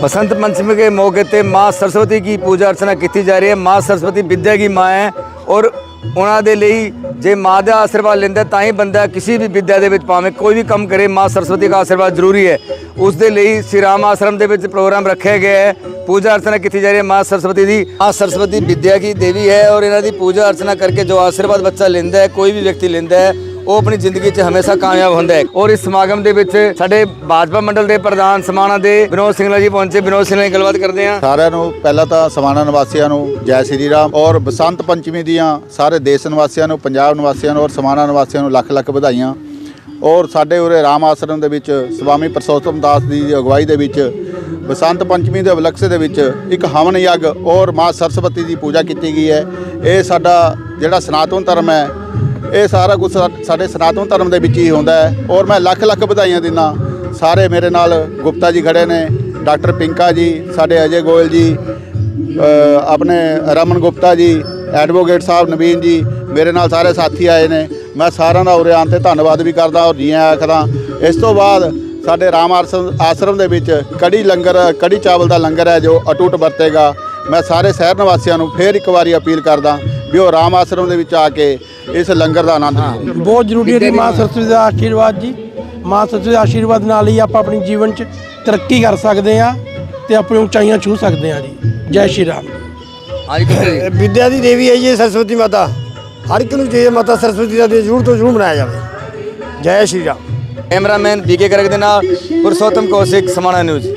बसंत पंचमी के मौके पे माँ सरस्वती की पूजा अर्चना की जा रही है माँ सरस्वती विद्या की माँ ਹੈ ਔਰ ਉਹਨਾਂ ਦੇ ਲਈ ਜੇ ਮਾਂ ਦਾ ਆਸ਼ੀਰਵਾਦ ਲੈਂਦਾ ਤਾਂ ਹੀ ਬੰਦਾ ਕਿਸੇ ਵੀ ਵਿਦਿਆ ਦੇ ਵਿੱਚ ਭਾਵੇਂ ਕੋਈ ਵੀ ਕੰਮ ਕਰੇ ਮਾਂ ਸਰਸਵਤੀ ਦਾ ਆਸ਼ੀਰਵਾਦ ਜ਼ਰੂਰੀ ਹੈ ਉਸ ਦੇ ਲਈ ਸ਼੍ਰੀ ਰਾਮ ਆਸ਼ਰਮ ਦੇ ਵਿੱਚ ਪ੍ਰੋਗਰਾਮ ਰੱਖਿਆ ਗਿਆ ਹੈ ਪੂਜਾ ਅਰਚਨਾ ਕੀਤੀ ਜਾ ਰਹੀ ਹੈ ਮਾਂ ਸਰਸਵਤੀ ਦੀ ਮਾਂ ਸਰਸਵਤੀ ਵਿਦਿਆ ਕੀ ਦੇਵੀ ਹੈ ਔਰ ਇਹਨਾਂ ਦੀ ਪੂਜਾ ਅਰਚਨਾ ਕਰਕੇ ਜੋ ਆਸ਼ੀਰਵਾਦ ਬੱਚਾ ਲੈਂਦਾ ਹੈ ਕੋਈ ਵੀ ਵਿਅਕਤੀ ਲੈਂਦਾ ਹੈ ਉਹ ਆਪਣੀ ਜ਼ਿੰਦਗੀ 'ਚ ਹਮੇਸ਼ਾ ਕਾਮਯਾਬ ਹੁੰਦਾ ਹੈ। ਔਰ ਇਸ ਸਮਾਗਮ ਦੇ ਵਿੱਚ ਸਾਡੇ ਭਾਜਪਾ ਮੰਡਲ ਦੇ ਪ੍ਰਧਾਨ ਸਮਾਣਾ ਦੇ ਵਿਨੋਦ ਸਿੰਘਲਾ ਜੀ ਪਹੁੰਚੇ। ਵਿਨੋਦ ਸਿੰਘਲਾ ਨਾਲ ਗੱਲਬਾਤ ਕਰਦੇ ਹਾਂ। ਸਾਰਿਆਂ ਨੂੰ, ਪਹਿਲਾਂ ਤਾਂ ਸਮਾਣਾ ਨਿਵਾਸੀਆਂ ਨੂੰ ਜੈ ਸ੍ਰੀ ਰਾਮ ਔਰ ਬਸੰਤ ਪੰਚਮੀ ਦੀਆਂ ਸਾਰੇ ਦੇਸ਼ ਨਿਵਾਸੀਆਂ ਨੂੰ, ਪੰਜਾਬ ਨਿਵਾਸੀਆਂ ਨੂੰ ਔਰ ਸਮਾਣਾ ਨਿਵਾਸੀਆਂ ਨੂੰ ਲੱਖ ਲੱਖ ਵਧਾਈਆਂ। ਔਰ ਸਾਡੇ ਉਰੇ ਰਾਮ ਆਸ਼ਰਮ ਦੇ ਵਿੱਚ ਸਵਾਮੀ ਪ੍ਰਸੋਤਮ ਦਾਸ ਦੀ ਅਗਵਾਈ ਦੇ ਵਿੱਚ, ਬਸੰਤ ਪੰਚਮੀ ਦੇ ਉਪਲਕਸ਼ ਦੇ ਵਿੱਚ ਇੱਕ ਹਵਨ ਯੱਗ ਔਰ ਮਾਂ ਸਰਸਵਤੀ ਦੀ ਪੂਜਾ ਕੀਤੀ ਗਈ ਹੈ। ਇਹ ਸਾਡਾ ਜਿਹੜਾ ਸਨਾਤਨ ਧਰਮ ਹੈ ਇਹ ਸਾਰਾ ਕੁਝ ਸਾਡੇ ਸਨਾਤਨ ਧਰਮ ਦੇ ਵਿੱਚ ਹੀ ਹੁੰਦਾ ਹੈ। ਔਰ ਮੈਂ ਲੱਖ ਲੱਖ ਵਧਾਈਆਂ ਦਿੰਦਾ। ਸਾਰੇ ਮੇਰੇ ਨਾਲ ਗੁਪਤਾ ਜੀ ਖੜੇ ਨੇ, ਡਾਕਟਰ ਪਿੰਕਾ ਜੀ, ਸਾਡੇ ਅਜੇ ਗੋਇਲ ਜੀ ਆਪਣੇ ਰਮਨ ਗੁਪਤਾ ਜੀ, ਐਡਵੋਕੇਟ ਸਾਹਿਬ ਨਵੀਨ ਜੀ, ਮੇਰੇ ਨਾਲ ਸਾਰੇ ਸਾਥੀ ਆਏ ਨੇ। ਮੈਂ ਸਾਰਿਆਂ ਦਾ ਉਰੇ ਆਉਣ ਤੇ ਧੰਨਵਾਦ ਵੀ ਕਰਦਾ ਔਰ ਜੀ ਆਖਦਾ। ਇਸ ਤੋਂ ਬਾਅਦ ਸਾਡੇ ਰਾਮ ਆਸ਼ਰਮ ਆਸ਼ਰਮ ਦੇ ਵਿੱਚ ਕੜੀ ਲੰਗਰ, ਕੜੀ ਚਾਵਲ ਦਾ ਲੰਗਰ ਹੈ ਜੋ ਅਟੁੱਟ ਵਰਤੇਗਾ। ਮੈਂ ਸਾਰੇ ਸ਼ਹਿਰ ਨਿਵਾਸੀਆਂ ਨੂੰ ਫੇਰ ਇੱਕ ਵਾਰੀ ਅਪੀਲ ਕਰਦਾ ਵੀ ਉਹ ਰਾਮ ਆਸ਼ਰਮ ਦੇ ਵਿੱਚ ਆ ਕੇ ਇਸ ਲੰਗਰ ਦਾ ਆਨੰਦ ਬਹੁਤ ਜ਼ਰੂਰੀ ਹੈ ਜੀ ਮਾਂ ਸਰਸਵਤੀ ਦਾ ਆਸ਼ੀਰਵਾਦ ਜੀ। ਮਾਂ ਸਰਸਵਤੀ ਦੇ ਆਸ਼ੀਰਵਾਦ ਨਾਲ ਹੀ ਆਪਾਂ ਆਪਣੀ ਜੀਵਨ 'ਚ ਤਰੱਕੀ ਕਰ ਸਕਦੇ ਆ ਤੇ ਆਪਣੀ ਉਚਾਈਆਂ ਛੂ ਸਕਦੇ ਆ ਜੀ। ਜੈ ਸ਼੍ਰੀ ਰਾਮ। ਵਿਦਿਆ ਦੀ ਦੇਵੀ ਹੈ ਜੀ ਸਰਸਵਤੀ ਮਾਤਾ। ਹਰ ਇੱਕ ਨੂੰ ਜੇ ਮਾਤਾ ਸਰਸਵਤੀ ਦਾ ਦਿਨ ਜ਼ਰੂਰ ਤੋਂ ਜ਼ਰੂਰ ਮਨਾਇਆ ਜਾਵੇ। ਜੈ ਸ਼੍ਰੀ ਰਾਮ। ਕੈਮਰਾਮੈਨ ਬੀਕੇ ਕਰਕ ਦੇ ਨਾਲ ਪੁਰਸ਼ੋਤਮ ਕੌਸ਼ਿਕ ਸਮਾਣਾ ਨਿਊਜ਼।